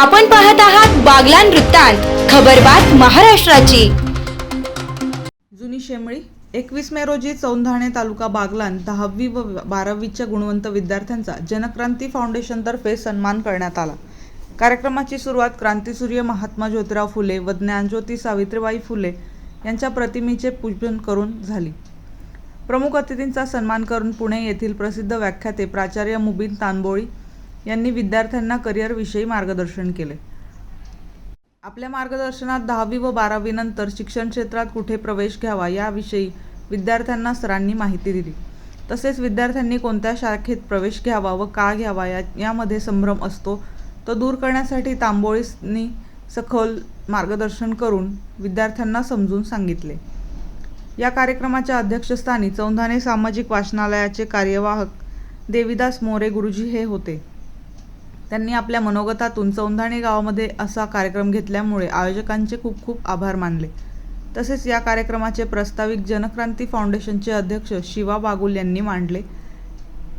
आपण पाहत आहात बागलान वृत्तांत खबरबात महाराष्ट्राची. जुनी शेमळी एकवीस मे रोजी चौंधाणे तालुका बागलान दहावी व बारावीच्या गुणवंत विद्यार्थ्यांचा जनक्रांती फाउंडेशनतर्फे सन्मान करण्यात आला. कार्यक्रमाची सुरुवात क्रांतीसूर्य महात्मा ज्योतिराव फुले व ज्ञानज्योती सावित्रीबाई फुले यांच्या प्रतिमेचे पूजन करून झाली. प्रमुख अतिथींचा सन्मान करून पुणे येथील प्रसिद्ध व्याख्याते प्राचार्य मुबीन तांबोळी यांनी विद्यार्थ्यांना करिअरविषयी मार्गदर्शन केले. आपल्या मार्गदर्शनात दहावी व बारावीनंतर शिक्षण क्षेत्रात कुठे प्रवेश घ्यावा याविषयी विद्यार्थ्यांना सरांनी माहिती दिली. तसेच विद्यार्थ्यांनी कोणत्या शाखेत प्रवेश घ्यावा व का घ्यावा या यामध्ये संभ्रम असतो तो दूर करण्यासाठी तांबोळीसनी सखोल मार्गदर्शन करून विद्यार्थ्यांना समजून सांगितले. या कार्यक्रमाच्या अध्यक्षस्थानी चौंधाने सामाजिक वाचनालयाचे कार्यवाहक देविदास मोरे गुरुजी हे होते. त्यांनी आपल्या मनोगतातून चौंधाणे गावामध्ये असा कार्यक्रम घेतल्यामुळे आयोजकांचे खूप खूप आभार मानले. तसेच या कार्यक्रमाचे प्रस्ताविक जनक्रांती फाउंडेशनचे अध्यक्ष शिवा बागुल यांनी मांडले.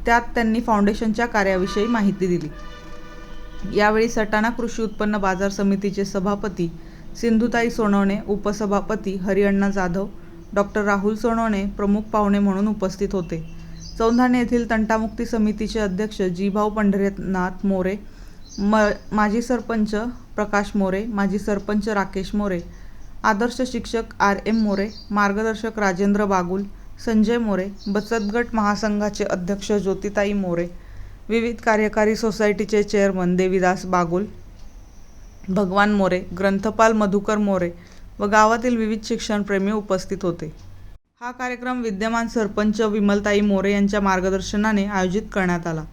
त्यात त्यांनी फाउंडेशनच्या कार्याविषयी माहिती दिली. यावेळी सटाणा कृषी उत्पन्न बाजार समितीचे सभापती सिंधुताई सोनवणे उपसभापती हरिअण्णा जाधव डॉक्टर राहुल सोनवणे प्रमुख पाहुणे म्हणून उपस्थित होते. चौंधाणे येथील तंटामुक्ती समितीचे अध्यक्ष जीभाऊ पंढरीनाथ मोरे म माजी सरपंच प्रकाश मोरे माजी सरपंच राकेश मोरे आदर्श शिक्षक आर एम मोरे मार्गदर्शक राजेंद्र बागुल संजय मोरे बचत गट महासंघाचे अध्यक्ष ज्योतिताई मोरे विविध कार्यकारी सोसायटीचे चेअरमन देवीदास बागुल भगवान मोरे ग्रंथपाल मधुकर मोरे व गावातील विविध शिक्षणप्रेमी उपस्थित होते. हा कार्यक्रम विद्यमान सरपंच विमलताई मोरे यांच्या मार्गदर्शनाने आयोजित करण्यात आला.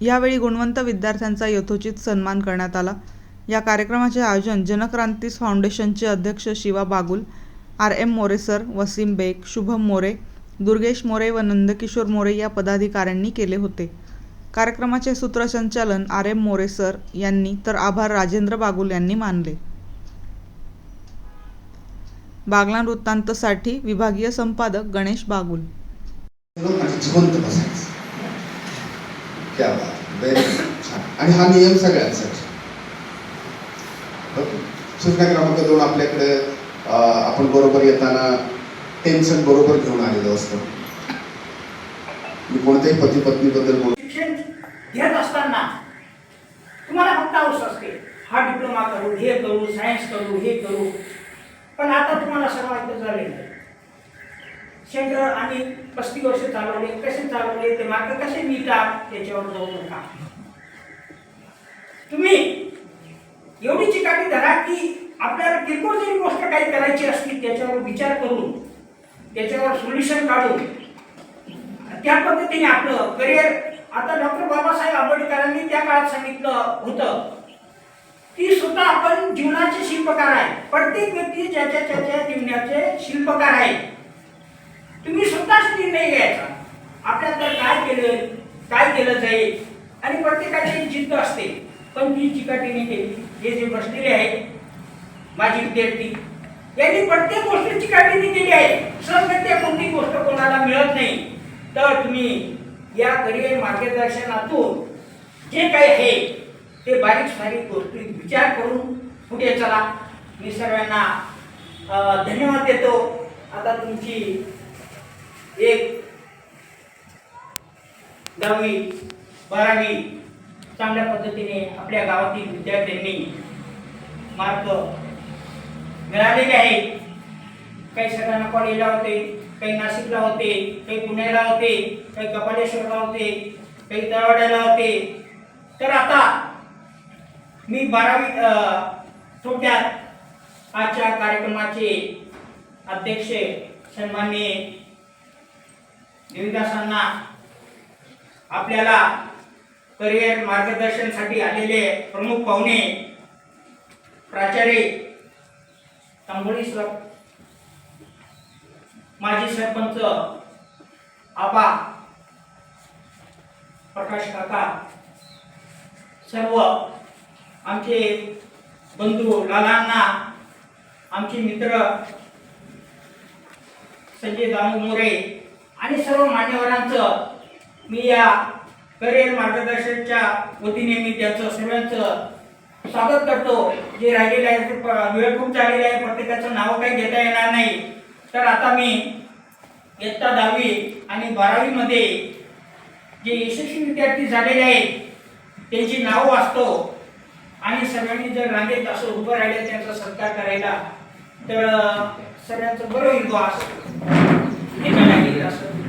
यावेळी गुणवंत विद्यार्थ्यांचा यथोचित सन्मान करण्यात आला. या कार्यक्रमाचे आयोजन जनक्रांतीस फाउंडेशनचे अध्यक्ष Shiva Bagul R M More sir Wasim Baig Shubham More Durgesh More व नंदकिशोर मोरे या पदाधिकाऱ्यांनी केले होते. कार्यक्रमाचे सूत्रसंचालन आर एम मोरे सर यांनी तर आभार राजेंद्र बागुल यांनी मानले. बागलान वृत्तांतसाठी विभागीय संपादक गणेश बागुल. आणि हा नियम सगळ्यांसाठी. ओके. सूचना क्रमांक दोन आपल्याकडे आपण बरोबर येताना टेन्शन बरोबर घेऊन आलेलो असतो. मी कोणत्याही पती पत्नीबद्दल बोल शिक्षण घेत असताना तुम्हाला फक्त हौस असते. हा डिप्लोमा करू हे करू सायन्स करू हे करू. पण आता तुम्हाला सर्व ऐकत झाले सेंटर आणि पस्तीस वर्ष चालवले कसे चालवले ते मार्ग कसे मिळतात त्याच्यावर जाऊ नका. तुम्ही एवढी चिकाटी धरा की आपल्याला किरकोळ जरी गोष्ट काही करायची असली त्याच्यावर विचार करून त्याच्यावर सोल्युशन काढून त्या पद्धतीने आपलं करिअर. आता डॉक्टर बाबासाहेब आंबेडकरांनी त्या काळात सांगितलं होतं ती सुद्धा आपण जीवनाचे शिल्पकार आहे. प्रत्येक व्यक्ती ज्याच्या त्याच्या जीवनाचे शिल्पकार आहे. तुम्ही स्वतःच निर्णय घ्यायचा. तर काय केलं काय केलं जाईल? आणि प्रत्येकाची एक जिद्द असते. पण ती चिकाटीने केली. हे जे बसलेले आहेत माझी विद्यार्थी यांनी प्रत्येक गोष्ट चिकाटीने केली आहे. सहजगत्या कोणती गोष्ट कोणाला मिळत नाही. तर तुम्ही या करिअर मार्गदर्शनातून जे काही आहे ते बारीक सारीक गोष्टी विचार करून पुढे चला. मी सर्वांना धन्यवाद देतो. आता तुमची एक दहावी बारावी चांगल्या पद्धतीने आपल्या गावातील विद्यार्थ्यांनी मार्क मिळालेले आहे काही सगळ्यांना कॉलेजला होते काही नाशिकला होते काही पुण्याला होते काही कपालेश्वरला होते काही तळवाड्याला होते. तर आता मी बारावी अ, थोडक्यात आजच्या कार्यक्रमाचे अध्यक्ष सन्माननीय देविदासांना आपल्याला करिअर मार्गदर्शनसाठी आलेले प्रमुख पाहुणे प्राचार्य तांबोळी सर माजी सरपंच आबा प्रकाश काका सर्व आमचे बंधू लालांना आमचे मित्र संजय दामू मोरे आणि सर्व मान्यवरांचं मी या करिअर मार्गदर्शनच्या वतीने मी त्याचं सर्वांचं स्वागत करतो. जे राहिलेलं आहे वेळ खूप झालेलं आहे प्रत्येकाचं नाव काही घेता येणार नाही. तर आता मी इयत्ता दहावी आणि बारावीमध्ये जे यशस्वी विद्यार्थी झालेले आहेत त्यांची नावं वाचतो. आणि सगळ्यांनी जर रांगेत असं उभं राहिले त्यांचा सत्कार करायला तर सगळ्यांचं बरं होईल असं. असं.